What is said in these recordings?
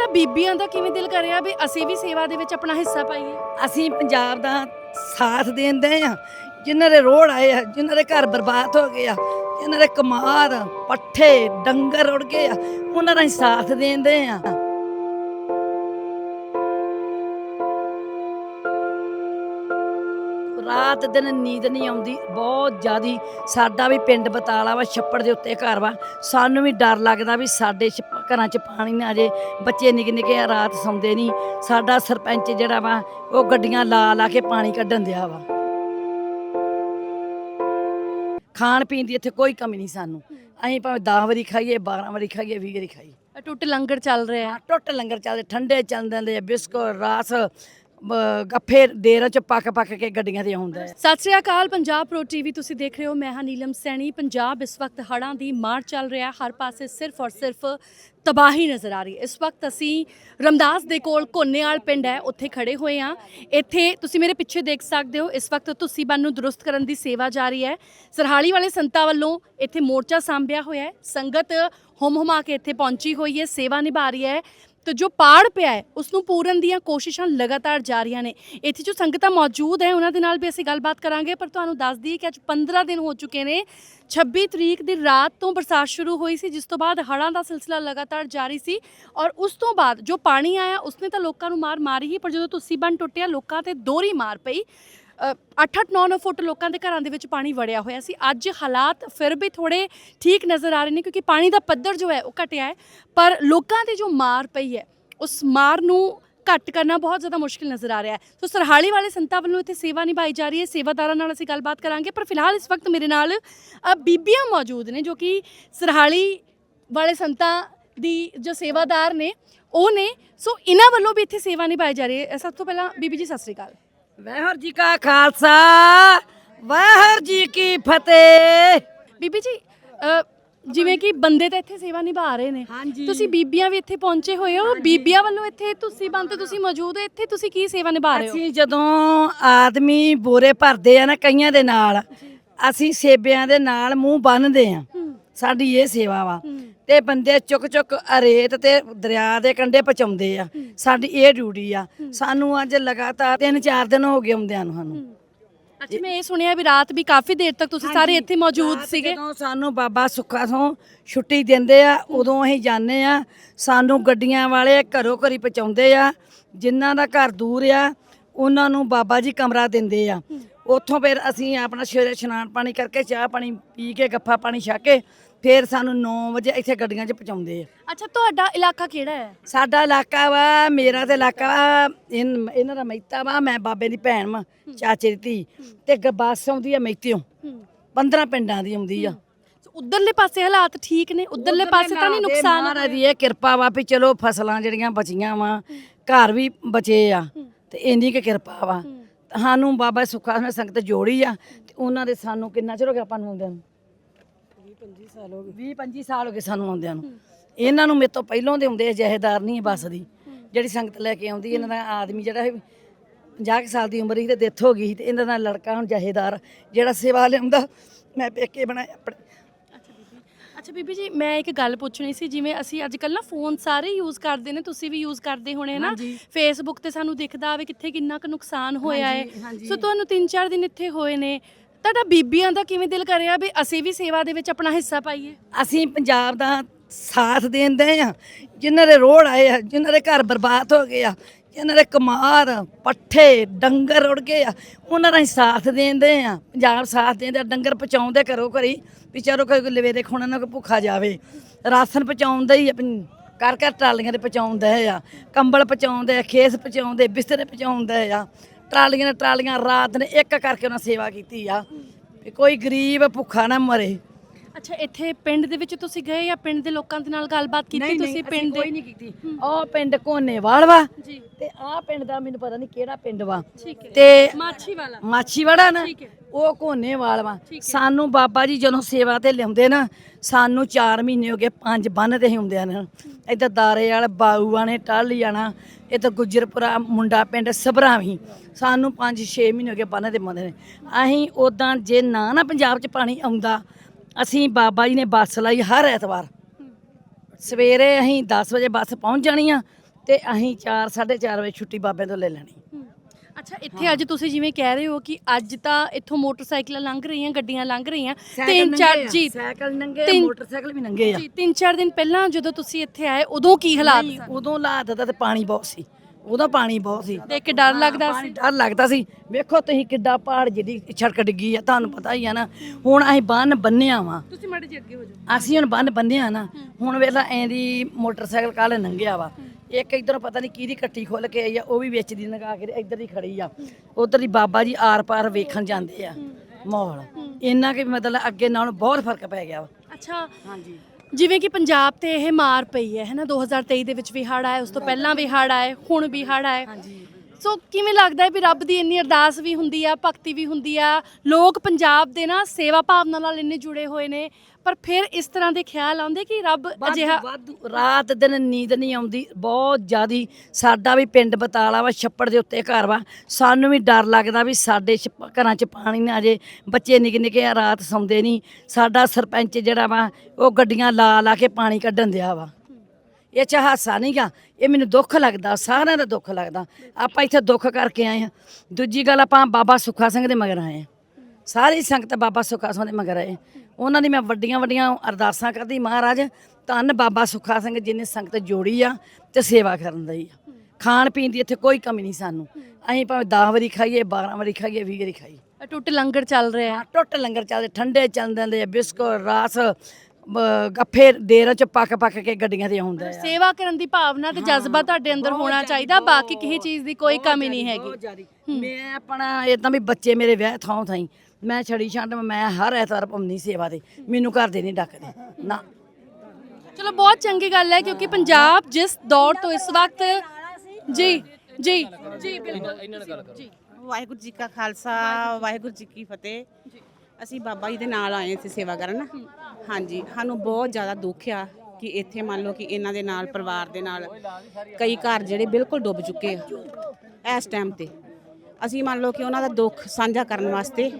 ਤੁਹਾਡਾ ਬੀਬੀਆਂ ਦਾ ਕਿਵੇਂ ਦਿਲ ਕਰਿਆ ਵੀ ਅਸੀਂ ਵੀ ਸੇਵਾ ਦੇ ਵਿੱਚ ਆਪਣਾ ਹਿੱਸਾ ਪਾਈਏ? ਅਸੀਂ ਪੰਜਾਬ ਦਾ ਸਾਥ ਦੇਂਦੇ ਆ। ਜਿਨ੍ਹਾਂ ਦੇ ਰੋੜ ਆਏ ਆ, ਜਿਨ੍ਹਾਂ ਦੇ ਘਰ ਬਰਬਾਦ ਹੋ ਗਏ ਆ, ਜਿਨ੍ਹਾਂ ਦੇ ਕਮਾਦ ਪੱਠੇ, ਡੰਗਰ ਉੜ ਗਏ ਆ, ਉਹਨਾਂ ਦਾ ਸਾਥ ਦੇਂਦੇ ਆ। ਰਾਤ ਦਿਨ ਨੀਂਦ ਨਹੀਂ ਆਉਂਦੀ, ਬਹੁਤ ਜ਼ਿਆਦੀ। ਸਾਡਾ ਵੀ ਪਿੰਡ ਬਤਾਲਾ ਵਾ, ਛੱਪੜ ਦੇ ਉੱਤੇ ਘਰ ਵਾ। ਸਾਨੂੰ ਵੀ ਡਰ ਲੱਗਦਾ ਵੀ ਸਾਡੇ ਛ- ਘਰਾਂ 'ਚ ਪਾਣੀ ਨਾ ਜੇ ਬੱਚੇ ਨਿੱਕੇ ਨਿੱਕੇ ਆ ਰਾਤ ਸੌਂਦੇ ਨਹੀਂ ਸਾਡਾ ਸਰਪੰਚ ਜਿਹੜਾ ਵਾ ਉਹ ਗੱਡੀਆਂ ਲਾ ਲਾ ਕੇ ਪਾਣੀ ਕੱਢਣ ਦਿਆ ਵਾ। ਖਾਣ ਪੀਣ ਦੀ ਇੱਥੇ ਕੋਈ ਕਮੀ ਨਹੀਂ ਸਾਨੂੰ। ਅਸੀਂ ਭਾਵੇਂ 10 ਵਾਰੀ ਖਾਈਏ 12 ਵਾਰੀ ਖਾਈਏ 20 ਵਾਰੀ ਖਾਈਏ। ਟੁੱਟ ਲੰਗਰ ਚੱਲ ਰਿਹਾ। ਟੁੱਟ ਲੰਗਰ ਚੱਲਦੇ ਠੰਡੇ ਚੱਲਦੇ ਨੇ ਬਿਸਕੁਟ ਰਾਸ ਗੱਫੇ ਦੇਰ ਚ ਪੱਕ ਪੱਕ ਕੇ ਗੱਡੀਆਂ ਤੇ ਆਉਂਦਾ ਹੈ ਸਤਿ ਸ੍ਰੀ ਅਕਾਲ, ਪੰਜਾਬ ਪ੍ਰੋ ਟੀਵੀ ਤੁਸੀਂ ਦੇਖ ਰਹੇ ਹੋ, ਮੈਂ ਹਾਂ ਨੀਲਮ ਸੈਣੀ। ਪੰਜਾਬ ਇਸ ਵਕਤ ਹੜ੍ਹਾਂ ਦੀ ਮਾਰ ਚੱਲ ਰਿਹਾ, ਹਰ ਪਾਸੇ ਸਿਰਫ ਔਰ ਸਿਰਫ ਤਬਾਹੀ ਨਜ਼ਰ ਆ ਰਹੀ ਹੈ। ਇਸ ਵਕਤ ਅਸੀਂ ਰਮਦਾਸ ਦੇ ਕੋਲ ਕੋਨੇਵਾਲ ਪਿੰਡ ਹੈ, ਉੱਥੇ ਖੜੇ ਹੋਏ ਹਾਂ। ਇੱਥੇ ਤੁਸੀਂ ਮੇਰੇ ਪਿੱਛੇ ਦੇਖ ਸਕਦੇ ਹੋ, ਇਸ ਵਕਤ ਤੁਸੀਂ ਬੰਨ ਨੂੰ ਦਰੁਸਤ ਕਰਨ ਦੀ ਸੇਵਾ ਜਾਰੀ ਹੈ। ਸਰਹਾਲੀ ਵਾਲੇ ਸੰਤਾਂ ਵੱਲੋਂ ਇੱਥੇ ਮੋਰਚਾ ਸਾਂਭਿਆ ਹੋਇਆ ਹੈ। ਸੰਗਤ ਹੁਮ ਹੁਮਾ ਕੇ ਇੱਥੇ ਪਹੁੰਚੀ ਹੋਈ ਹੈ, ਸੇਵਾ ਨਿਭਾ ਰਹੀ ਹੈ। ਤੇ ਜੋ ਪਾੜ ਪਿਆ ਹੈ ਉਸ ਨੂੰ ਪੂਰਨ ਦੀਆਂ ਕੋਸ਼ਿਸ਼ਾਂ ਲਗਾਤਾਰ ਜਾਰੀਆਂ ਨੇ। ਇੱਥੇ ਜੋ ਸੰਗਤਾਂ ਮੌਜੂਦ ਹੈ, ਉਹਨਾਂ ਦੇ ਨਾਲ ਵੀ ਅਸੀਂ ਗੱਲਬਾਤ ਕਰਾਂਗੇ, ਪਰ ਤੁਹਾਨੂੰ ਦੱਸ ਦਈਏ ਕਿ ਅੱਜ 15 ਦਿਨ ਹੋ ਚੁੱਕੇ ਨੇ। 26 ਤਰੀਕ ਦੀ ਰਾਤ ਤੋਂ ਬਰਸਾਤ ਸ਼ੁਰੂ ਹੋਈ ਸੀ, ਜਿਸ ਤੋਂ ਬਾਅਦ ਹੜ੍ਹਾਂ ਦਾ ਸਿਲਸਿਲਾ ਲਗਾਤਾਰ ਜਾਰੀ ਸੀ ਔਰ ਉਸ ਤੋਂ ਬਾਅਦ ਜੋ ਪਾਣੀ ਆਇਆ, ਉਸਨੇ ਤਾਂ ਲੋਕਾਂ ਨੂੰ ਮਾਰ ਮਾਰੀ ਹੀ, ਪਰ ਜਦੋਂ ਤੁਸੀਂ ਬੰਨ ਟੁੱਟਿਆ, ਲੋਕਾਂ ਤੇ ਦੋਹਰੀ ਮਾਰ ਪਈ। 8-8 9-9 ਫੁੱਟ ਲੋਕਾਂ ਦੇ ਘਰਾਂ ਦੇ ਵਿੱਚ ਪਾਣੀ ਵੜਿਆ ਹੋਇਆ ਸੀ। ਅੱਜ ਹਾਲਾਤ ਫਿਰ ਵੀ ਥੋੜੇ ਠੀਕ ਨਜ਼ਰ ਆ ਰਹੇ ਨੇ ਕਿਉਂਕਿ ਪਾਣੀ ਦਾ ਪੱਧਰ ਜੋ ਹੈ ਉਹ ਘਟਿਆ ਹੈ। ਪਰ ਲੋਕਾਂ ਤੇ ਜੋ ਮਾਰ ਪਈ ਹੈ, ਉਸ ਮਾਰ ਨੂੰ ਘੱਟ ਕਰਨਾ ਬਹੁਤ ਜ਼ਿਆਦਾ ਮੁਸ਼ਕਿਲ ਨਜ਼ਰ ਆ ਰਿਹਾ ਹੈ। ਸੋ ਸਰਹਾਲੀ ਵਾਲੇ ਸੰਤਾਂ ਵੱਲੋਂ ਇੱਥੇ ਸੇਵਾ ਨਿਭਾਈ ਜਾ ਰਹੀ ਹੈ। ਸੇਵਾਦਾਰਾਂ ਨਾਲ ਅਸੀਂ ਗੱਲਬਾਤ ਕਰਾਂਗੇ। ਪਰ ਫਿਲਹਾਲ ਇਸ ਵਕਤ ਮੇਰੇ ਨਾਲ ਬੀਬੀਆਂ ਮੌਜੂਦ ਨੇ ਜੋ ਕਿ ਸਰਹਾਲੀ ਵਾਲੇ ਸੰਤਾਂ ਦੀ ਜੋ ਸੇਵਾਦਾਰ ਨੇ, ਉਹ ਨੇ। ਸੋ ਇਹਨਾਂ ਵੱਲੋਂ ਵੀ ਇੱਥੇ ਸੇਵਾ ਨਿਭਾਈ ਜਾ ਰਹੀ ਹੈ। ਸਭ ਤੋਂ ਪਹਿਲਾਂ ਬੀਬੀ ਜੀ, ਸਤਿ ਸ੍ਰੀ ਅਕਾਲ। ਵਾਹਿਗੁਰੂ ਜੀ ਕਾ ਖਾਲਸਾ ਵਾਹਿਗੁਰੂ ਜੀ ਕੀ ਫਤਿਹ। ਬੀਬੀ ਜੀ ਅ, ਜਿਵੇਂ ਕਿ ਬੰਦੇ ਤਾਂ ਇੱਥੇ ਸੇਵਾ ਨਿਭਾ ਰਹੇ ਨੇ। ਹਾਂਜੀ। ਤੁਸੀਂ ਬੀਬੀਆਂ ਵੀ ਇੱਥੇ ਪਹੁੰਚੇ ਹੋਏ ਹੋ। ਬੀਬੀਆਂ ਵੱਲੋਂ ਇੱਥੇ ਤੁਸੀਂ ਬੰਦ ਤੁਸੀਂ ਮੌਜੂਦ ਹੋ। ਇੱਥੇ ਤੁਸੀਂ ਕੀ ਸੇਵਾ ਨਿਭਾ ਰਹੇ ਹੋ? ਅਸੀਂ ਜਦੋਂ ਆਦਮੀ ਬੋਰੇ ਭਰਦੇ ਆ ਨਾ ਕਈਆਂ ਦੇ ਨਾਲ ਅਸੀਂ ਸੇਬਿਆਂ ਦੇ ਨਾਲ ਮੂੰਹ ਬੰਨਦੇ ਆ। ਸਾਡੀ ਇਹ ਸੇਵਾ ਵਾ। ਹੂੰ, ਤੇ ਬੰਦੇ ਚੁੱਕ ਚੁੱਕ ਰੇਤ ਤੇ ਦਰਿਆ ਦੇ ਕੰਢੇ ਪਹੁੰਚਾਉਂਦੇ ਆ। ਸਾਡੀ ਇਹ ਡਿਊਟੀ ਆ। ਸਾਨੂੰ ਅੱਜ ਲਗਾਤਾਰ 3-4 ਦਿਨ ਹੋ ਗਏ ਆਉਂਦਿਆਂ ਨੂੰ ਸਾਨੂੰ। ਅੱਛਾ ਮੈਂ ਇਹ ਸੁਣਿਆ ਵੀ ਰਾਤ ਵੀ ਕਾਫੀ ਦੇਰ ਤੱਕ ਤੁਸੀਂ ਸਾਰੇ ਇੱਥੇ ਮੌਜੂਦ ਸੀਗੇ। ਜਦੋਂ ਸਾਨੂੰ ਬਾਬਾ ਸੁੱਖਾ ਤੋਂ ਛੁੱਟੀ ਦਿੰਦੇ ਆ ਉਦੋਂ ਅਸੀਂ ਜਾਂਦੇ ਆ। ਸਾਨੂੰ ਗੱਡੀਆਂ ਵਾਲੇ ਘਰੋਂ ਘਰੀ ਪਹੁੰਚਾਉਂਦੇ ਆ। ਜਿਨ੍ਹਾਂ ਦਾ ਘਰ ਦੂਰ ਆ ਉਹਨਾਂ ਨੂੰ ਬਾਬਾ ਜੀ ਕਮਰਾ ਦਿੰਦੇ ਆ। ਉੱਥੋਂ ਫਿਰ ਅਸੀਂ ਆਪਣਾ ਸਵੇਰੇ ਇਸ਼ਨਾਨ ਪਾਣੀ ਕਰਕੇ ਚਾਹ ਪਾਣੀ ਪੀ ਕੇ ਗੱਫਾ ਪਾਣੀ ਛਕ ਕੇ ਫਿਰ ਸਾਨੂੰ 9 ਵਜੇ ਇੱਥੇ ਗੱਡੀਆਂ 'ਚ ਪਹੁੰਚਾਉਂਦੇ ਆ। ਅੱਛਾ ਤੁਹਾਡਾ ਇਲਾਕਾ ਕਿਹੜਾ ਹੈ? ਸਾਡਾ ਇਲਾਕਾ ਵਾ ਮੇਰਾ ਤੇ ਇਲਾਕਾ ਵਾ ਇਨ- ਇਹਨਾਂ ਦਾ ਮਹਿਤਾ ਵਾ ਮੈਂ ਬਾਬੇ ਦੀ ਭੈਣ ਵਾ ਚਾਚੇ ਦੀ ਧੀ ਤੇ ਗ- ਬੱਸ ਆਉਂਦੀ ਆ ਮਹਿਤਿਓਂ। ਹੂੰ। 15 ਪਿੰਡਾਂ ਦੀ ਆਉਂਦੀ ਆ। ਉਧਰਲੇ ਪਾਸੇ ਹਾਲਾਤ ਠੀਕ ਨੇ? ਉਧਰਲੇ ਪਾਸੇ ਤਾਂ ਨਹੀਂ ਨੁਕਸਾਨ ਮਹਾਰਾਜ ਦੀ ਇਹ ਕਿਰਪਾ ਵਾ ਵੀ ਚਲੋ ਫਸਲਾਂ ਜਿਹੜੀਆਂ ਬਚੀਆਂ ਵਾ ਘਰ ਵੀ ਬਚੇ ਆ। ਤੇ ਇੰਨੀ ਕੁ ਕਿਰਪਾ ਵਾ। ਸਾਨੂੰ ਬਾਬਾ ਸੁੱਖਾ ਨੇ ਸੰਗਤ ਜੋੜੀ ਆ ਤੇ ਉਹਨਾਂ ਦੇ ਸਾਨੂੰ ਕਿੰਨਾ ਚਿਰ ਹੋ ਗਿਆ ਆਪਾਂ ਨੂੰ ਆਉਂਦਿਆਂ ਨੂੰ? 20 25 ਸਾਲ ਹੋ ਗਏ। 20 25 ਸਾਲ ਹੋ ਗਏ ਸਾਨੂੰ ਆਉਂਦਿਆਂ ਨੂੰ। ਇਹਨਾਂ ਨੂੰ ਮੇਰੇ ਤੋਂ ਪਹਿਲਾਂ ਦੇ ਆ ਜਹੇਦਾਰ ਨਹੀਂ ਬੱਸ ਦੀ। ਜਿਹੜੀ ਸੰਗਤ ਲੈ ਕੇ ਆਉਂਦੀ ਇਹਨਾਂ ਦਾ ਆਦਮੀ ਜਿਹੜਾ ਇਹ 50 ਕੁ ਸਾਲ ਦੀ ਉਮਰ ਸੀ ਤੇ ਡੈਥ ਹੋ ਗਈ ਸੀ ਤੇ ਇਹਨਾਂ ਦਾ ਲੜਕਾ ਹੁਣ ਜਹੇਦਾਰ ਜਿਹੜਾ ਸੇਵਾ ਲਿਆਉਂਦਾ ਮੈਂ ਪੇਕੇ ਬਣਾਇਆ ਆਪਣੇ। ਅੱਛਾ ਬੀਬੀ। ਜੀ ਮੈਂ ਇੱਕ ਗੱਲ ਪੁੱਛਣੀ ਸੀ ਜਿਵੇਂ ਅਸੀਂ ਅੱਜ ਕੱਲ ਨਾ ਫੋਨ ਸਾਰੇ ਯੂਜ਼ ਕਰਦੇ ਨੇ ਤੁਸੀਂ ਵੀ ਯੂਜ਼ ਕਰਦੇ ਹੋਣੇ ਨਾ। ਫੇਸਬੁੱਕ ਤੇ ਸਾਨੂੰ ਦਿਖਦਾ ਆਵੇ ਕਿੱਥੇ ਕਿੰਨਾ ਕੁ ਨੁਕਸਾਨ ਹੋਇਆ ਹੈ। ਸੋ ਤੁਹਾਨੂੰ 3-4 ਦਿਨ ਇੱਥੇ ਹੋਏ ਨੇ ਤੁਹਾਡਾ ਬੀਬੀਆਂ ਦਾ ਕਿਵੇਂ ਦਿਲ ਕਰਿਆ ਵੀ ਅਸੀਂ ਵੀ ਸੇਵਾ ਦੇ ਵਿੱਚ ਆਪਣਾ ਹਿੱਸਾ ਪਾਈਏ? ਅਸੀਂ ਪੰਜਾਬ ਦਾ ਸਾਥ ਦੇਂਦੇ ਆ ਜਿਨ੍ਹਾਂ ਦੇ ਰੋੜ ਆਏ ਆ, ਜਿਨ੍ਹਾਂ ਦੇ ਘਰ ਬਰਬਾਦ ਹੋ ਗਏ ਆ, ਜਿਨ੍ਹਾਂ ਦੇ ਕਮਾਦ ਪੱਠੇ, ਡੰਗਰ ਉੜ ਗਏ ਆ, ਉਹਨਾਂ ਦਾ ਅਸੀਂ ਸਾਥ ਦੇਂਦੇ ਆ ਪੰਜਾਬ ਸਾਥ ਦੇਂਦੇ ਆ ਡੰਗਰ ਪਹੁੰਚਾਉਂਦੇ ਘਰੋ ਘਰੀ ਵੀ ਚਲੋ ਕੋਈ ਲਵੇਰੇ ਖੋਣਾ ਨਾ, ਕੋਈ ਭੁੱਖਾ ਜਾਵੇ। ਰਾਸ਼ਨ ਪਹੁੰਚਾਉਂਦਾ ਹੀ ਆ ਪੰ- ਘਰ ਘਰ ਟਰਾਲੀਆਂ ਤੇ ਪਹੁੰਚਾਉਂਦਾ ਆ, ਕੰਬਲ ਪਹੁੰਚਾਉਂਦੇ ਆ ਖੇਸ ਪਹੁੰਚਾਉਂਦੇ ਬਿਸਤਰੇ ਪਹੁੰਚਾਉਂਦੇ ਆ। ਟਰਾਲੀਆਂ ਨੇ ਟਰਾਲੀਆਂ ਰਾਤ ਨੇ ਇੱਕ ਕਰਕੇ ਉਹਨਾਂ ਸੇਵਾ ਕੀਤੀ ਆ। ਵੀ ਕੋਈ ਗਰੀਬ ਭੁੱਖਾ ਨਾ ਮਰੇ। ਅੱਛਾ ਇੱਥੇ ਪਿੰਡ ਦੇ ਵਿੱਚ ਤੁਸੀਂ ਗਏ ਜਾਂ ਪਿੰਡ ਦੇ ਲੋਕਾਂ ਦੇ ਨਾਲ ਗੱਲਬਾਤ ਕੀਤੀ ਤੁਸੀਂ ਪਿੰਡ ਕੋਈ ਦੇ ਨਹੀਂ ਕੀਤੀ। ਉਹ ਪਿੰਡ ਕੋਨੇਵਾਲ ਵਾ ਜੀ। ਤੇ ਆਹ ਪਿੰਡ ਦਾ ਮੈਨੂੰ ਪਤਾ ਨਹੀਂ ਕਿਹੜਾ ਪਿੰਡ ਵਾ। ਠੀਕ ਹੈ। ਤੇ ਮਾਛੀ ਵਾਲਾ ਮਾਛੀਵਾੜਾ ਨਾ ਠੀਕ ਹੈ। ਉਹ ਕੋਨੇਵਾਲ ਵਾ। ਹੈ। ਸਾਨੂੰ ਬਾਬਾ ਜੀ ਜਦੋਂ ਸੇਵਾ ਤੇ ਲਿਆਉਂਦੇ ਨਾ ਸਾਨੂੰ 4 ਮਹੀਨੇ ਹੋ ਗਏ ਪੰਜ ਬੰਨ ਤੇ ਹੁੰਦੇ ਨੇ। ਇੱਧਰ ਦਾਰੇ ਵਾਲਾ ਬਾਊਆਂ ਨੇ ਟਾਲੀ ਜਾਣਾ ਇੱਧਰ ਗੁੱਜਰਪੁਰਾ ਮੁੰਡਾ ਪਿੰਡ ਸਭਰਾਵੀ ਸਾਨੂੰ 5-6 ਮਹੀਨੇ ਹੋ ਗਏ ਬੰਨ ਤੇ ਮੰਦੇ ਨੇ। ਅਸੀਂ ਉਦਾਂ ਜੇ ਨਾ ਨਾ ਪੰਜਾਬ 'ਚ ਪਾਣੀ ਆਉਂਦਾ ਅਸੀਂ ਬਾਬਾ ਜੀ ਨੇ ਬੱਸ ਲਾਈ ਹਰ ਐਤਵਾਰ। ਸਵੇਰੇ ਅਸੀਂ 10 ਵਜੇ ਬੱਸ ਪਹੁੰਚ ਜਾਣੀ ਆ ਤੇ ਅਸੀਂ 4 4:30 ਵਜੇ ਛੁੱਟੀ ਬਾਬੇ ਤੋਂ ਲੈ ਲੈਣੀ। ਅੱਛਾ ਇੱਥੇ ਅੱਜ ਤੁਸੀਂ ਜਿਵੇਂ ਕਹਿ ਰਹੇ ਹੋ ਕਿ ਅੱਜ ਤਾਂ ਇੱਥੋਂ ਮੋਟਰਸਾਈਕਲਾਂ ਲੰਘ ਰਹੀਆਂ ਗੱਡੀਆਂ ਲੰਘ ਰਹੀਆਂ। ਤਿੰਨ ਚਾਰ ਜੀ ਸਾਈਕਲ ਨੰਗੇ ਮੋਟਰਸਾਈਕਲ ਵੀ ਨੰਗੇ ਆ। ਜੀ ਤਿੰਨ ਚਾਰ ਦਿਨ ਪਹਿਲਾਂ ਜਦੋਂ ਤੁਸੀਂ ਇੱਥੇ ਆਏ ਉਦੋਂ ਕੀ ਹਾਲਾਤ ਸਨ? ਉਦੋਂ ਹਾਲਾਤ ਦਾ ਤੇ ਪਾਣੀ ਬਹੁਤ ਸੀ। ਉਦੋਂ ਪਾਣੀ ਬਹੁਤ ਸੀ। ਦੇਖ ਕੇ ਡਰ ਲੱਗਦਾ ਸੀ। ਡਰ ਲੱਗਦਾ ਸੀ। ਵੇਖੋ ਤੁਸੀਂ ਕਿੱਡਾ ਪਹਾੜ ਜਿਹੜੀ ਛੜਕ ਡਿੱਗੀ ਆ ਤੁਹਾਨੂੰ ਪਤਾ ਹੀ ਆ ਨਾ। ਹੁਣ ਅਸੀਂ ਬੰਨ ਬੰਨਿਆ ਵਾ। ਤੁਸੀਂ ਮਾੜੇ ਅੱਗੇ ਹੋ ਜਾਓ। ਅਸੀਂ ਹੁਣ ਬੰਨ ਬੰਨਿਆ ਨਾ ਹੁਣ ਵੇਲਾ ਐਂ ਦੀ ਮੋਟਰਸਾਈਕਲ ਕਾਲੇ ਨੰਗਿਆ ਵਾ। ਇੱਕ ਇਧਰੋਂ ਪਤਾ ਨਹੀਂ ਕਿਹਦੀ ਕੱਟੀ ਖੁੱਲ ਕੇ ਆਈ ਆ ਉਹ ਵੀ ਵਿੱਚ ਦੀ ਨਗਾ ਕੇ ਇੱਧਰ ਹੀ ਖੜੀ ਆ। ਉਧਰ ਹੀ ਬਾਬਾ ਜੀ ਆਰ ਪਾਰ ਵੇਖਣ ਜਾਂਦੇ ਆ। ਮਾਹੌਲ। ਇੰਨਾ ਕਿ ਮਤਲਬ ਅੱਗੇ ਨਾਲੋਂ ਬਹੁਤ ਫ਼ਰਕ ਪੈ ਗਿਆ ਵਾ। ਅੱਛਾ। ਹਾਂਜੀ। ਜਿਵੇਂ ਕਿ ਪੰਜਾਬ ਤੇ ਇਹ ਮਾਰ ਪਈ ਹੈ ਹੈਨਾ? 2023 ਦੇ ਵਿੱਚ ਵੀ ਹੜ੍ਹ ਆਏ ਉਸ ਤੋਂ ਪਹਿਲਾਂ ਵੀ ਹੜ੍ਹ ਆਏ ਹੁਣ ਵੀ ਹੜ੍ਹ ਆਏ। ਹਾਂਜੀ। ਸੋ ਕਿਵੇਂ ਲੱਗਦਾ ਹੈ ਵੀ ਰੱਬ ਦੀ ਇੰਨੀ ਅਰਦਾਸ ਵੀ ਹੁੰਦੀ ਆ ਭਗਤੀ ਵੀ ਹੁੰਦੀ ਆ? ਲੋਕ ਪੰਜਾਬ ਦੇ ਨਾ ਸੇਵਾ ਭਾਵਨਾ ਨਾਲ ਇੰਨੇ ਜੁੜੇ ਹੋਏ ਨੇ ਪਰ ਫਿਰ ਇਸ ਤਰ੍ਹਾਂ ਦੇ ਖਿਆਲ ਆਉਂਦੇ ਕਿ ਰੱਬ ਅਜਿਹਾ ਵਾਧੂ ਰਾਤ ਦਿਨ ਨੀਂਦ ਨਹੀਂ ਆਉਂਦੀ ਬਹੁਤ ਜ਼ਿਆਦੀ ਸਾਡਾ ਵੀ ਪਿੰਡ ਬਤਾਲਾ ਵਾ ਛੱਪੜ ਦੇ ਉੱਤੇ ਘਰ ਵਾ। ਸਾਨੂੰ ਵੀ ਡਰ ਲੱਗਦਾ ਵੀ ਸਾਡੇ ਛ- ਘਰਾਂ 'ਚ ਪਾਣੀ ਨਾ ਆ ਜੇ ਬੱਚੇ ਨਿੱਕੇ ਨਿੱਕੇ ਆ ਰਾਤ ਸੌਂਦੇ ਨਹੀਂ। ਸਾਡਾ ਸਰਪੰਚ ਜਿਹੜਾ ਵਾ ਉਹ ਗੱਡੀਆਂ ਲਾ ਲਾ ਕੇ ਪਾਣੀ ਕੱਢਣ ਦਿਆ ਵਾ। ਇਹ ਚ ਹਾਸਾ ਨਹੀਂਗਾ ਇਹ ਮੈਨੂੰ ਦੁੱਖ ਲੱਗਦਾ ਸਾਰਿਆਂ ਦਾ ਦੁੱਖ ਲੱਗਦਾ। ਆਪਾਂ ਇੱਥੇ ਦੁੱਖ ਕਰਕੇ ਆਏ ਹਾਂ। ਦੂਜੀ ਗੱਲ ਆਪਾਂ ਬਾਬਾ ਸੁੱਖਾ ਸਿੰਘ ਦੇ ਮਗਰ ਆਏ ਹਾਂ। ਸਾਰੀ ਸੰਗਤ ਬਾਬਾ ਸੁੱਖਾ ਸਿੰਘ ਦੇ ਮਗਰ ਆਏ। ਉਹਨਾਂ ਦੀ ਮੈਂ ਵੱਡੀਆਂ ਵੱਡੀਆਂ ਅਰਦਾਸਾਂ ਕਰਦੀ ਮਹਾਰਾਜ ਧੰਨ ਬਾਬਾ ਸੁੱਖਾ ਸਿੰਘ ਜਿਹਨੇ ਸੰਗਤ ਜੋੜੀ ਆ ਤੇ ਸੇਵਾ ਕਰਨ ਦੀ ਆ। ਖਾਣ ਪੀਣ ਦੀ ਇੱਥੇ ਕੋਈ ਕਮੀ ਨਹੀਂ ਸਾਨੂੰ। ਅਸੀਂ ਭਾਵੇਂ 10 ਵਾਰੀ ਖਾਈਏ 12 ਵਾਰੀ ਖਾਈਏ 20 ਵਾਰੀ ਖਾਈਏ। ਟੁੱਟ ਲੰਗਰ ਚੱਲ ਰਿਹਾ। ਟੁੱਟ ਲੰਗਰ ਚੱਲਦੇ ਠੰਡੇ ਚੱਲਦੇ ਬਿਸਕੁਟ ਰਾਸ ਬ- ਗੱਫੇ ਦੇਰਾਂ ਚ ਪੱਕ ਪੱਕ ਕੇ ਗੱਡੀਆਂ ਤੇ ਆਉਂਦੇ ਆ। ਸੇਵਾ ਕਰਨ ਦੀ ਭਾਵਨਾ ਤੇ ਜਜ਼ਬਾ ਤੁਹਾਡੇ ਅੰਦਰ ਹੋਣਾ ਚਾਹੀਦਾ ਬਾਕੀ ਕਿਸੇ ਚੀਜ਼ ਦੀ ਕੋਈ ਕਮੀ ਨਹੀਂ ਹੈਗੀ। ਬਹੁਤ ਜ਼ਿਆਦੀ। ਮੈਂ ਆਪਣਾ ਇਦਾਂ ਵੀ ਬੱਚੇ ਮੇਰੇ ਵਿਆਹ ਥਾਂ ਥਾਈ ਮੈਂ ਛੜੀ ਛੰਡ ਮੈਂ ਹਰ ਐਤਵਾਰ ਪਾਉਂਦੀ ਸੇਵਾ ਤੇ ਮੈਨੂੰ ਘਰ ਦੇ ਨਹੀਂ ਡੱਕਦੇ ਨਾ। ਚਲੋ ਬਹੁਤ ਚੰਗੀ ਗੱਲ ਹੈ ਕਿਉਂਕਿ ਪੰਜਾਬ ਜਿਸ ਦੌਰ ਤੋਂ ਇਸ ਵਕਤ ਜੀ ਜੀ ਜੀ ਬਿਲਕੁਲ। ਜੀ ਵਾਹਿਗੁਰੂ ਜੀ ਕਾ ਖਾਲਸਾ ਵਾਹਿਗੁਰੂ ਜੀ ਕੀ ਫਤਿਹ। ਅਸੀਂ ਬਾਬਾ ਜੀ ਦੇ ਨਾਲ ਆਏ ਸੀ ਸੇਵਾ ਕਰਨ ਹਾਂਜੀ ਸਾਨੂੰ ਬਹੁਤ ਜ਼ਿਆਦਾ ਦੁੱਖ ਆ ਕਿ ਇੱਥੇ ਮੰਨ ਲਓ ਕਿ ਇਹਨਾਂ ਦੇ ਨਾਲ ਪਰਿਵਾਰ ਦੇ ਨਾਲ ਕਈ ਘਰ ਜਿਹੜੇ ਬਿਲਕੁਲ ਡੁੱਬ ਚੁੱਕੇ ਆ ਇਸ ਟਾਈਮ ਤੇ। ਅਸੀਂ ਮੰਨ ਲਓ ਕਿ ਉਹਨਾਂ ਦਾ ਦੁੱਖ ਸਾਂਝਾ ਕਰਨ ਵਾਸਤੇ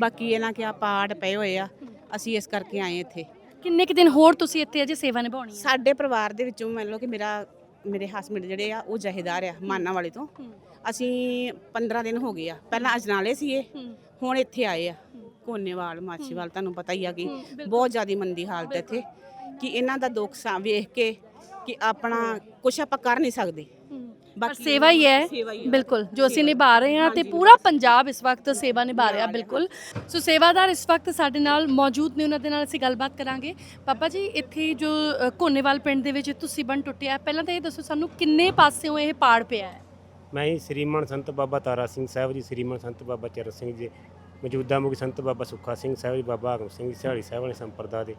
ਬਾਕੀ ਇਹਨਾਂ ਕਿ ਆ ਪਾੜ ਪਏ ਹੋਏ ਆ ਅਸੀਂ ਇਸ ਕਰਕੇ ਆਏ ਇੱਥੇ। ਕਿੰਨੇ ਕੁ ਦਿਨ ਹੋਰ ਤੁਸੀਂ ਇੱਥੇ ਅਜੇ ਸੇਵਾ ਨਿਭਾਉਣੀ ਹੈ ਸਾਡੇ ਪਰਿਵਾਰ ਦੇ ਵਿੱਚੋਂ ਮੰਨ ਲਓ ਕਿ ਮੇਰਾ ਮੇਰੇ ਹਸਬੰਡ ਜਿਹੜੇ ਆ ਉਹ ਜਹੇਦਾਰ ਆ ਮਾਨਾ ਵਾਲੇ ਤੋਂ। ਅਸੀਂ 15 ਦਿਨ ਹੋ ਗਏ ਆ। ਪਹਿਲਾਂ ਅਜਨਾਲੇ ਸੀ ਇਹ ਹੁਣ ਇੱਥੇ ਆਏ ਆ। ਕੋਨੇਵਾਲ ਮਾਛੀਵਾਲ ਤੁਹਾਨੂੰ ਪਤਾ ਹੀ ਆ ਕਿ ਬਹੁਤ ਜ਼ਿਆਦਾ ਮੰਦੀ ਹਾਲਤ ਹੈ ਇੱਥੇ। ਕਿ ਇਹਨਾਂ ਦਾ ਦੁੱਖ ਸਾ ਵੇਖ ਕੇ ਕਿ ਆਪਣਾ ਕੁਝ ਆਪਾਂ ਕਰ ਨਹੀਂ ਸਕਦੇ। ਪਰ ਸੇਵਾ ਹੀ ਹੈ। ਸੇਵਾ ਹੀ ਹੈ। ਬਿਲਕੁਲ। ਜੋ ਅਸੀਂ ਨਿਭਾ ਰਹੇ ਹਾਂ ਤੇ ਪੂਰਾ ਪੰਜਾਬ ਇਸ ਵਕਤ ਸੇਵਾ ਨਿਭਾ ਰਿਹਾ ਬਿਲਕੁਲ। ਸੋ ਸੇਵਾਦਾਰ ਇਸ ਵਕਤ ਸਾਡੇ ਨਾਲ ਮੌਜੂਦ ਨੇ ਉਹਨਾਂ ਦੇ ਨਾਲ ਅਸੀਂ ਗੱਲਬਾਤ ਕਰਾਂਗੇ। ਪਾਪਾ ਜੀ ਇੱਥੇ ਜੋ ਅ, ਕੋਨੇਵਾਲ ਪਿੰਡ ਦੇ ਵਿੱਚ ਤੁਸੀਂ ਬਣ ਟੁੱਟਿਆ ਪਹਿਲਾਂ ਤਾਂ ਇਹ ਦੱਸੋ ਸਾਨੂੰ ਕਿੰਨੇ ਪਾਸਿਓਂ ਇਹ ਪਾੜ ਪਿਆ ਹੈ? ਮੈਂ ਹੀ ਸ੍ਰੀਮਾਨ ਸੰਤ ਬਾਬਾ ਤਾਰਾ ਸਿੰਘ ਸਾਹਿਬ ਜੀ ਸ੍ਰੀਮਾਨ ਸੰਤ ਬਾਬਾ ਚਰਨ ਸਿੰਘ ਜੀ ਮੌਜੂਦਾ ਮੁਖੀ ਸੰਤ ਬਾਬਾ ਸੁੱਖਾ ਸਿੰਘ ਸਾਹਿਬ ਜੀ ਬਾਬਾ ਆਗਮ ਸਿੰਘ ਜੀ ਸਿਹਾਲੀ ਸਾਹਿਬ ਨੇ ਸੰਪਰਦਾ ਦੇ।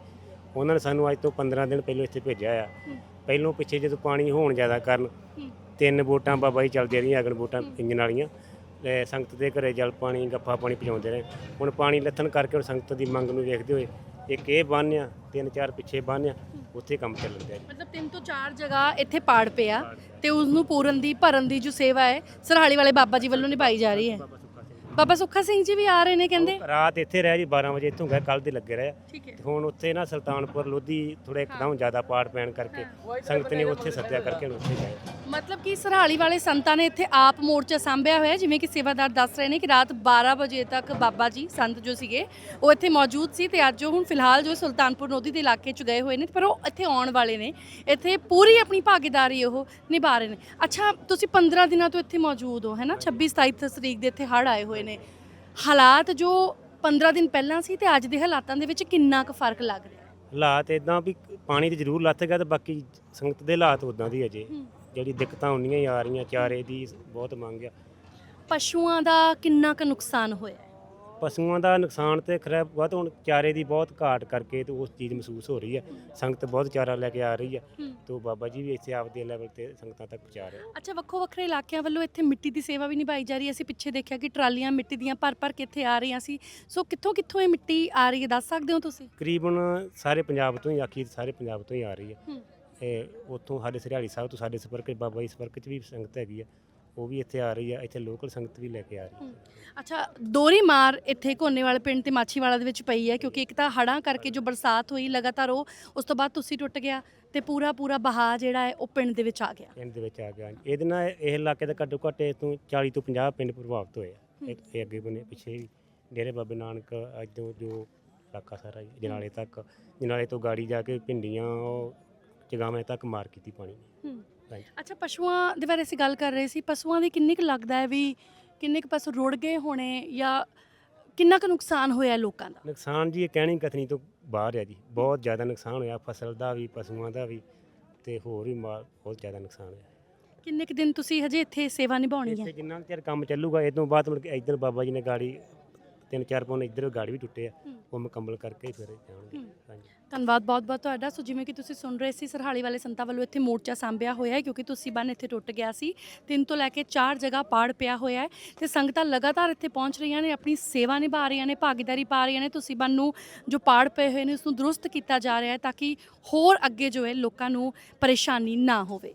ਉਹਨਾਂ ਨੇ ਸਾਨੂੰ ਅੱਜ ਤੋਂ 15 ਦਿਨ ਪਹਿਲਾਂ ਇੱਥੇ ਭੇਜਿਆ ਆ। ਪਹਿਲੋਂ ਪਿੱਛੇ ਜਦੋਂ ਪਾਣੀ ਹੋਣ ਜ਼ਿਆਦਾ ਕਾਰਨ ਤਿੰਨ ਬੋਟਾਂ ਬਾਬਾ ਜੀ ਚੱਲਦੀਆਂ ਰਹੀਆਂ ਅਗਨ ਬੋਟਾਂ ਇੰਜਨ ਵਾਲੀਆਂ। ਤੇ ਸੰਗਤ ਦੇ ਘਰੇ ਜਲ ਪਾਣੀ ਗੱਫਾ ਪਾਣੀ ਪਹੁੰਚਾਉਂਦੇ ਰਹੇ। ਹੁਣ ਪਾਣੀ ਲੱਥਣ ਕਰਕੇ ਹੁਣ ਸੰਗਤ ਦੀ ਮੰਗ ਨੂੰ ਵੇਖਦੇ ਹੋਏ ਇੱਕ ਇਹ ਬੰਨ੍ਹ ਆ ਤਿੰਨ ਚਾਰ ਪਿੱਛੇ ਬੰਨ੍ਹ ਆ ਉੱਥੇ ਕੰਮ ਚੱਲਣ ਦਿਆ ਮਤਲਬ ਤਿੰਨ ਤੋਂ ਚਾਰ ਜਗ੍ਹਾ ਇੱਥੇ ਪਾੜ ਪਿਆ ਤੇ ਉਸ ਨੂੰ ਪੂਰਨ ਦੀ ਭਰਨ ਦੀ ਜੋ ਸੇਵਾ ਹੈ ਸਰਹਾਲੀ ਵਾਲੇ ਬਾਬਾ ਜੀ ਵੱਲੋਂ ਨਿਭਾਈ ਜਾ ਰਹੀ ਹੈ। ਬਾਬਾ ਸੁੱਖਾ ਸਿੰਘ ਜੀ ਵੀ ਆ ਰਹੇ ਨੇ ਕਹਿੰਦੇ? ਰਾਤ ਇੱਥੇ ਰਹਿ ਜੀ 12 ਵਜੇ ਇੱਥੋਂ ਗਏ ਕੱਲ ਦੇ ਲੱਗੇ ਰਹੇ। ਠੀਕ ਹੈ। ਹੁਣ ਉੱਥੇ ਨਾ ਸੁਲਤਾਨਪੁਰ ਲੋਧੀ ਥੋੜਾ ਇੱਕਦਮ ਜ਼ਿਆਦਾ ਪਾੜ ਪੈਣ ਕਰਕੇ ਸੰਗਤ ਨੇ ਉੱਥੇ ਸੱਦਿਆ ਕਰਕੇ ਹੁਣ ਉੱਥੇ ਗਏ। ਮਤਲਬ ਕਿ ਸਰਹਾਲੀ ਵਾਲੇ ਸੰਤਾਂ ਨੇ ਇੱਥੇ ਆਪ ਮੋਰਚਾ ਸਾਂਭਿਆ ਹੋਇਆ ਜਿਵੇਂ ਕਿ ਸੇਵਾਦਾਰ ਦੱਸ ਰਹੇ ਨੇ ਕਿ ਰਾਤ 12 ਵਜੇ ਤੱਕ ਬਾਬਾ ਜੀ ਸੰਤ ਜੋ ਸੀਗੇ ਉਹ ਇੱਥੇ ਮੌਜੂਦ ਸੀ ਤੇ ਅੱਜ ਉਹ ਹੁਣ ਫਿਲਹਾਲ ਜੋ ਸੁਲਤਾਨਪੁਰ ਲੋਧੀ ਦੇ ਇਲਾਕੇ 'ਚ ਗਏ ਹੋਏ ਨੇ ਪਰ ਉਹ ਇੱਥੇ ਆਉਣ ਵਾਲੇ ਨੇ। ਇੱਥੇ ਪੂਰੀ ਆਪਣੀ ਭਾਗੀਦਾਰੀ ਉਹ ਨਿਭਾ ਰਹੇ ਨੇ। ਅੱਛਾ ਤੁਸੀਂ 15 ਦਿਨਾਂ ਤੋਂ ਇੱਥੇ ਮੌਜੂਦ ਹੋ ਹੈ ਨਾ? 26 27 ਤਰੀਕ ਦੇ ਇੱਥੇ ਹੜ੍ਹ ਆਏ ਹੋਏ ਨੇ। ਹਾਲਾਤ ਜੋ 15 ਦਿਨ ਪਹਿਲਾਂ ਸੀ ਤੇ ਅੱਜ ਦੇ ਹਾਲਾਤਾਂ ਦੇ ਵਿੱਚ ਕਿੰਨਾ ਕੁ ਫ਼ਰਕ ਲੱਗ ਰਿਹਾ? ਹਾਲਾਤ ਇਦਾਂ ਵੀ ਪਾਣੀ ਤੇ ਜ਼ਰੂਰ ਲੱਥ ਗਿਆ ਤੇ ਬਾਕੀ ਸੰਗਤ ਦੇ ਹਾਲਾਤ ਉਦਾਂ ਦੀ ਅਜੇ। ਜਿਹੜੀ ਦਿੱਕਤਾਂ ਹੁੰਦੀਆਂ ਹੀ ਆ ਰਹੀਆਂ ਚਾਰੇ ਦੀ ਬਹੁਤ ਮੰਗ ਆ। ਪਸ਼ੂਆਂ ਦਾ ਕਿੰਨਾ ਕੁ ਨੁਕਸਾਨ ਹੋਇਆ ਪਸ਼ੂਆਂ ਦਾ ਨੁਕਸਾਨ ਤੇ ਖਰਾ ਬਹੁਤ ਹੁਣ ਚਾਰੇ ਦੀ ਬਹੁਤ ਘਾਟ ਕਰਕੇ ਤੇ ਉਸ ਚੀਜ਼ ਮਹਿਸੂਸ ਹੋ ਰਹੀ ਹੈ। ਸੰਗਤ ਬਹੁਤ ਚਾਰਾ ਲੈ ਕੇ ਆ ਰਹੀ ਹੈ ਤੇ ਬਾਬਾ ਜੀ ਵੀ ਇੱਥੇ ਆਪਦੇ ਲੈਵਲ ਤੇ ਸੰਗਤਾਂ ਤੱਕ ਪਹੁੰਚਾ ਰਹੇ ਅੱਛਾ ਵੱਖੋ ਵੱਖਰੇ ਇਲਾਕਿਆਂ ਵੱਲੋਂ ਇੱਥੇ ਮਿੱਟੀ ਦੀ ਸੇਵਾ ਵੀ ਨਿਭਾਈ ਜਾ ਰਹੀ ਹੈ। ਅਸੀਂ ਪਿੱਛੇ ਦੇਖਿਆ ਕਿ ਟਰਾਲੀਆਂ ਮਿੱਟੀ ਦੀਆਂ ਭਰ ਭਰ ਕੇ ਇੱਥੇ ਆ ਰਹੀਆਂ ਸੀ। ਸੋ ਕਿੱਥੋਂ ਕਿੱਥੋਂ ਇਹ ਮਿੱਟੀ ਆ ਰਹੀ ਹੈ? ਦੱਸ ਸਕਦੇ ਹੋ ਤੁਸੀਂ? ਤਕਰੀਬਨ ਸਾਰੇ ਪੰਜਾਬ ਤੋਂ ਹੀ ਆਖੀ ਸਾਰੇ ਪੰਜਾਬ ਤੋਂ ਹੀ ਆ ਰਹੀ ਹੈ। ਇਹ ਉੱਥੋਂ ਸਾਡੇ ਸਰਿਆਲੀ ਸਾਹਿਬ ਤੋਂ ਸਾਡੇ ਸੰਪਰਕ ਬਾਬਾ ਜੀ ਸੰਪਰਕ 'ਚ ਵੀ ਸੰਗਤ ਹੈਗੀ ਆ ਉਹ ਵੀ ਇੱਥੇ ਆ ਰਹੀ ਆ ਇੱਥੇ ਲੋਕਲ ਸੰਗਤ ਵੀ ਲੈ ਕੇ ਆ ਰਹੀ ਹੈ। ਅੱਛਾ ਦੋਰੀ ਮਾਰ ਇੱਥੇ ਕੋਨੇਵਾਲ ਪਿੰਡ ਤੇ ਮਾਛੀਵਾਲਾ ਦੇ ਵਿੱਚ ਪਈ ਹੈ ਕਿਉਂਕਿ ਇੱਕ ਤਾਂ ਹੜ੍ਹਾਂ ਕਰਕੇ ਜੋ ਬਰਸਾਤ ਹੋਈ ਲਗਾਤਾਰ ਉਹ ਉਸ ਤੋਂ ਬਾਅਦ ਤੁਸੀਂ ਟੁੱਟ ਗਿਆ ਤੇ ਪੂਰਾ ਪੂਰਾ ਬਹਾ ਜਿਹੜਾ ਹੈ ਉਹ ਪਿੰਡ ਦੇ ਵਿੱਚ ਆ ਗਿਆ। ਪਿੰਡ ਦੇ ਵਿੱਚ ਆ ਗਿਆ। ਇਹਦੇ ਨਾਲ ਇਹ ਇਲਾਕੇ ਦਾ ਘੱਟੋ ਘੱਟ ਇਹ ਤੋਂ 40 ਤੋਂ 50 ਪਿੰਡ ਪ੍ਰਭਾਵਿਤ ਹੋਏ ਆ। ਇਹ ਇਹ ਅੱਗੇ ਬਨੇ ਪਿੱਛੇ ਵੀ ਡੇਰੇ ਬਾਬੇ ਨਾਨਕ ਅੱਜੋਂ ਜੋ ਇਲਾਕਾ ਸਾਰਾ ਜਨਾਲੇ ਤੱਕ ਜਨਾਲੇ ਤੋਂ ਗਾੜੀ ਜਾ ਕੇ ਪਿੰਡੀਆਂ ਉਹ ਚਗਾਵੇਂ ਤੱਕ ਮਾਰ ਕੀਤੀ ਪਾਣੀ ਨੇ। ਅੱਛਾ ਪਸ਼ੂਆਂ ਦੇ ਬਾਰੇ ਅਸੀਂ ਗੱਲ ਕਰ ਰਹੇ ਸੀ ਪਸ਼ੂਆਂ ਦੀ ਕਿੰਨੀ ਕੁ ਲੱਗਦਾ ਹੈ ਵੀ ਕਿੰਨੇ ਕੁ ਪਸ਼ੂ ਰੁੜ ਗਏ ਹੋਣੇ ਜਾਂ ਕਿੰਨਾ ਕੁ ਨੁਕਸਾਨ ਹੋਇਆ ਲੋਕਾਂ ਦਾ? ਨੁਕਸਾਨ ਜੀ ਇਹ ਕਹਿਣੀ ਕਥਨੀ ਤੋਂ ਬਾਹਰ ਹੈ ਜੀ। ਬਹੁਤ ਜ਼ਿਆਦਾ ਨੁਕਸਾਨ ਹੋਇਆ ਫਸਲ ਦਾ ਵੀ ਪਸ਼ੂਆਂ ਦਾ ਵੀ ਤੇ ਹੋਰ ਵੀ ਮਾਲ ਬਹੁਤ ਜ਼ਿਆਦਾ ਨੁਕਸਾਨ ਹੋਇਆ। ਕਿੰਨੇ ਕੁ ਦਿਨ ਤੁਸੀਂ ਹਜੇ ਇੱਥੇ ਸੇਵਾ ਨਿਭਾਉਣੀ ਹੈ? ਇੱਥੇ ਜਿੰਨਾ ਚਿਰ ਕੰਮ ਚੱਲੂਗਾ ਇਹ ਤੋਂ ਬਾਅਦ ਕੇ ਇੱਧਰ ਬਾਬਾ ਜੀ ਨੇ ਗਾੜੀ ਤਿੰਨ ਚਾਰ ਪੌਣ ਇੱਧਰ ਗਾੜੀ ਵੀ ਟੁੱਟੇ ਆ। ਉਹ ਮੁਕੰਮਲ ਕਰਕੇ ਹੀ ਫਿਰ ਜਾਣਗੇ। ਹਾਂਜੀ। ਧੰਨਵਾਦ ਬਹੁਤ ਬਹੁਤ ਤੁਹਾਡਾ। ਸੋ ਜਿਵੇਂ ਕਿ ਤੁਸੀਂ ਸੁਣ ਰਹੇ ਸੀ ਸਰਹਾਲੀ ਵਾਲੇ ਸੰਤਾਂ ਵੱਲੋਂ ਇੱਥੇ ਮੋਰਚਾ ਸਾਂਭਿਆ ਹੋਇਆ ਹੈ ਕਿਉਂਕਿ ਤੁਸੀਂ ਬੰਨ ਇੱਥੇ ਟੁੱਟ ਗਿਆ ਸੀ। ਤਿੰਨ ਤੋਂ ਲੈ ਕੇ ਚਾਰ ਜਗ੍ਹਾ ਪਾੜ ਪਿਆ ਹੋਇਆ ਹੈ ਤੇ ਸੰਗਤਾਂ ਲਗਾਤਾਰ ਇੱਥੇ ਪਹੁੰਚ ਰਹੀਆਂ ਨੇ ਆਪਣੀ ਸੇਵਾ ਨਿਭਾ ਰਹੀਆਂ ਨੇ ਭਾਗੀਦਾਰੀ ਪਾ ਰਹੀਆਂ ਨੇ। ਤੁਸੀਂ ਬੰਨ ਨੂੰ ਜੋ ਪਾੜ ਪਏ ਹੋਏ ਨੇ ਉਸ ਨੂੰ ਦਰੁਸਤ ਕੀਤਾ ਜਾ ਰਿਹਾ ਹੈ ਤਾਂ ਕਿ ਹੋਰ ਅੱਗੇ ਜੋ ਹੈ ਲੋਕਾਂ ਨੂੰ ਪਰੇਸ਼ਾਨੀ ਨਾ ਹੋਵੇ।